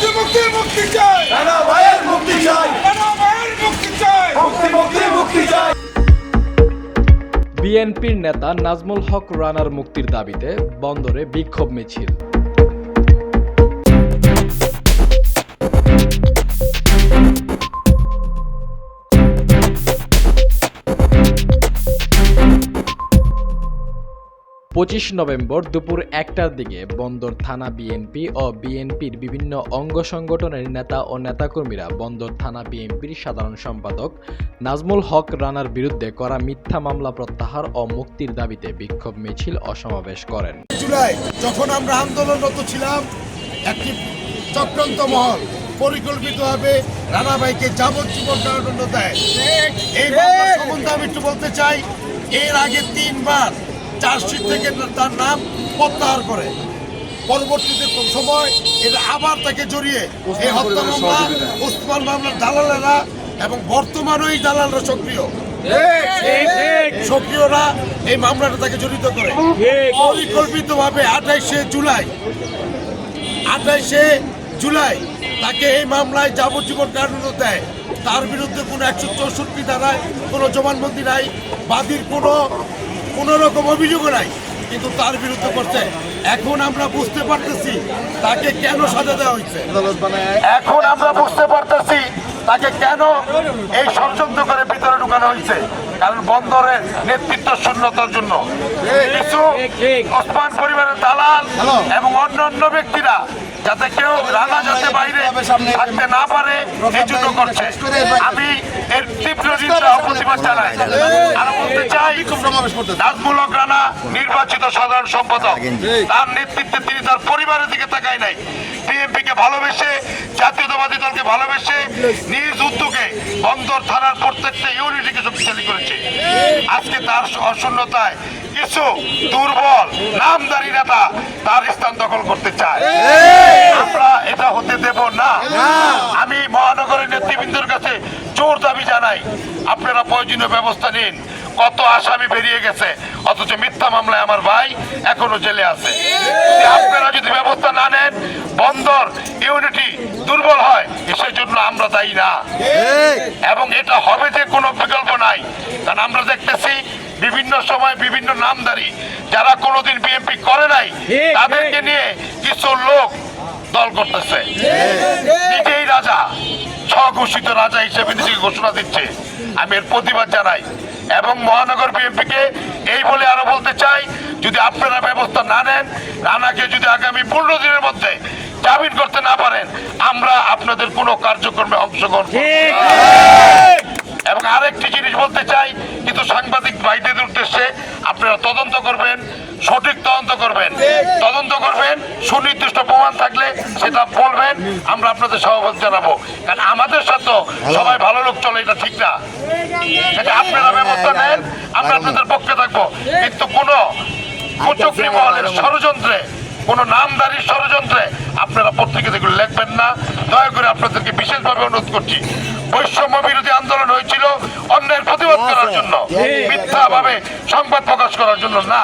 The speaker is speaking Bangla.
মুক্তি মুক্তি মুক্তি চাই। রানা ভাইয়ের মুক্তি চাই। রানা ভাইয়ের মুক্তি চাই। মুক্তি মুক্তি মুক্তি চাই। বিএনপির নেতা নাজমুল হক রানার মুক্তির দাবিতে বন্দরে বিক্ষোভ মিছিল। পঁচিশ নভেম্বর দুপুর একটার দিকে বন্দর থানা বিএনপি ও বিএনপির বিভিন্ন অঙ্গ সংগঠনের নেতা ও নেতাকর্মীরা বন্দর থানা বিএনপির সাধারণ সম্পাদক নাজমুল হক রানার বিরুদ্ধে করা মিথ্যা মামলা প্রত্যাহার ও মুক্তির দাবিতে বিক্ষোভ মিছিল ও সমাবেশ করেন। জুলাই, যখন আমরা আন্দোলনরত ছিলাম, একটি চক্রান্ত মহল পরিকল্পিতভাবে রানাভাইকে যাবজ্জীবন কারাদণ্ড দেয়। এই সম্বন্ধে আমি একটু বলতে চাই, এর আগে তিনবার চার্জশিট থেকে তার নাম প্রত্যাহার করে। পরবর্তীতে কোন সময় এটা আবার তাকে জড়িয়ে এই হত্যা মামলা ওসমান মামলার দালালেরা এবং বর্তমানও এই দালালরা সক্রিয়। সক্রিয়রা এই মামলাটা তাকে জড়িত করে। পরিকল্পিতভাবে আঠাইশে জুলাই আঠাইশে জুলাই তাকে এই মামলায় যাবজ্জীবন কারাদণ্ড দেয়। তার বিরুদ্ধে কোনো একশো চৌষট্টি ধারায় কোনো জবানবন্দি নাই। বাদীর কোনো কোনো রকম অভিযোগও নাই। কিন্তু তার বিরুদ্ধে করছে। এখন আমরা বুঝতে পারতেছি তাকে কেন সাজা দেওয়া হয়েছে। এখন আমরা বুঝতে পারতেছি তাকে কেন এই ষড়যন্ত্র করে ভিতরে ঢুকানো হয়েছে। কারণ বন্দরের নেতৃত্ব শূন্যতার জন্য। কিছু ওসমান পরিবারের দালাল এবং অন্য অন্য ব্যক্তিরা যাতে কেউ রানা যাতে বাইরে থাকতে না পারে, এই জন্য করছে। আমি এর তীব্র ও প্রতিবাদ জানাই। আর বলতে চাই, নাজমুলক রানা, নির্বাচিত সাধারণ সম্পাদক, তার নেতৃত্বে তিনি তার পরিবারের দিকে তাকায় নাই। বিএনপি কে ভালোবেসে, জাতীয়তাবাদী দলকে ভালোবেসে নিজ উদ্যোগে বন্দর থানার প্রত্যেকটা ইউনিটিকে শক্তিশালী করেছে। আজকে তার অশূন্যতায় কিছু দুর্বল, নামদারি নেতা তার স্থান দখল করতে চায় আমরা এটা হতে দেব না আমি মহানগরের নেতৃবৃন্দের কাছে জোর দাবি জানাই। আপনারা প্রয়োজনীয় ব্যবস্থা নিন। কত আসামি বেরিয়ে গেছে অথচ মিথ্যা মামলায় আমার ভাই এখনও জেলে আছে। আপনারা যদি ব্যবস্থা না নেন বন্দর ইউনিটি দুর্বল হয় এসের জন্য আমরা দায়ী না। এবং এটা হবে যে কোনো বিকল্প নাই। কারণ আমরা দেখতেছি বিভিন্ন সময় বিভিন্ন নামদারি যারা কোনোদিন বিএনপি করে নাই তাদেরকে নিয়ে কিছু লোক দল করতেছে। নিজেই রাজা স্বঘোষিত রাজা হিসেবে নিজেকে ঘোষণা দিচ্ছে। আমি এর প্রতিবাদ জানাই। এবং মহানগর বিএনপিকে এই বলে আরও বলতে চাই যদি আপনারা ব্যবস্থা না নেন রানাকে যদি আগামী পনেরো দিনের মধ্যে জামিন করতে না পারেন আমরা আপনাদের কোনো কার্যক্রমে অংশগ্রহণ এবং আরেকটি জিনিস বলতে চাই কিন্তু সাংবাদিক ভাইদের উদ্দেশ্যে আপনারা তদন্ত করবেন সঠিক তদন্ত করবেন। তদন্ত করবেন সুনির্দিষ্ট প্রমাণ থাকলে সেটা বলবেন আমরা আপনাদের সভাপতি জানাব। কারণ আমাদের সাথে সবাই ভালো লোক চলে এটা ঠিক না। এটা আপনারা ব্যবস্থা নেন আমরা আপনাদের পক্ষে থাকব। কিন্তু কোনো কুচক্রি মহলের ষড়যন্ত্রে কোনো নামদারির ষড়যন্ত্রে আপনারা পত্রিকা থেকে লিখবেন না। দয়া করে আপনাদেরকে বিশেষভাবে অনুরোধ করছি বৈষম্য বিরোধী আন্দোলন হয়েছিল অন্যের প্রতিবাদ করার জন্য। মিথ্যা ভাবে সংবাদ প্রকাশ করার জন্য না।